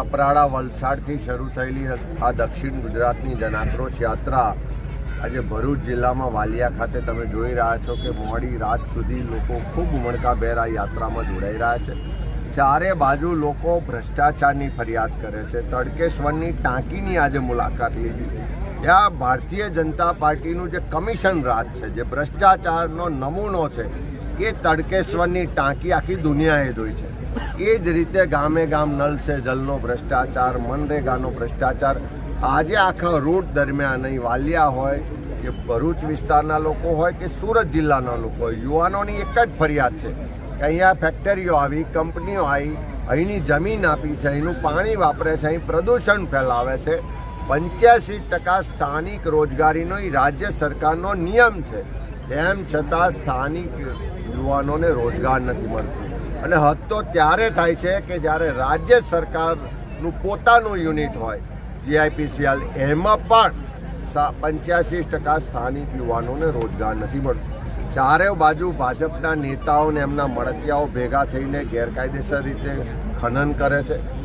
કપરાડા વલસાડથી શરૂ થયેલી આ દક્ષિણ ગુજરાતની જનાક્રોશ યાત્રા આજે ભરૂચ જિલ્લામાં વાલિયા ખાતે તમે જોઈ રહ્યા છો કે મોડી રાત સુધી લોકો ખૂબ ઉમળકાભેર આ યાત્રામાં જોડાઈ રહ્યા છે. ચારે બાજુ લોકો ભ્રષ્ટાચારની ફરિયાદ કરે છે. તડકેશ્વરની ટાંકીની આજે મુલાકાત લીધી. ત્યાં ભારતીય જનતા પાર્ટીનું જે કમિશન રાજ છે, જે ભ્રષ્ટાચારનો નમૂનો છે, એ તડકેશ્વરની ટાંકી આખી દુનિયાએ જોઈ છે. એ જ રીતે ગામે ગામ નલ સે જલનો ભ્રષ્ટાચાર, મનરેગાનો ભ્રષ્ટાચાર. આજે આખા રૂટ દરમિયાન અહીં વાલિયા હોય કે ભરૂચ વિસ્તારના લોકો હોય કે સુરત જિલ્લાના લોકો હોય, યુવાનોની એક જ ફરિયાદ છે કે અહીંયા ફેક્ટરીઓ આવી, કંપનીઓ આવી, અહીંની જમીન આપી છે, અહીંનું પાણી વાપરે છે, અહીં પ્રદૂષણ ફેલાવે છે. પંચ્યાસી ટકા સ્થાનિક રોજગારીનો એ રાજ્ય સરકારનો નિયમ છે. તેમ છતાં સ્થાનિક યુવાનોને રોજગાર નથી મળતું. અને હદ તો ત્યારે થાય છે કે જ્યારે રાજ્ય સરકારનું પોતાનું યુનિટ હોય, જીઆઈપીસીએલ, એમાં પણ પંચ્યાસી ટકા સ્થાનિક યુવાનોને રોજગાર નથી મળતો. ચારે બાજુ ભાજપના નેતાઓને એમના મળતિયાઓ ભેગા થઈને ગેરકાયદેસર રીતે ખનન કરે છે.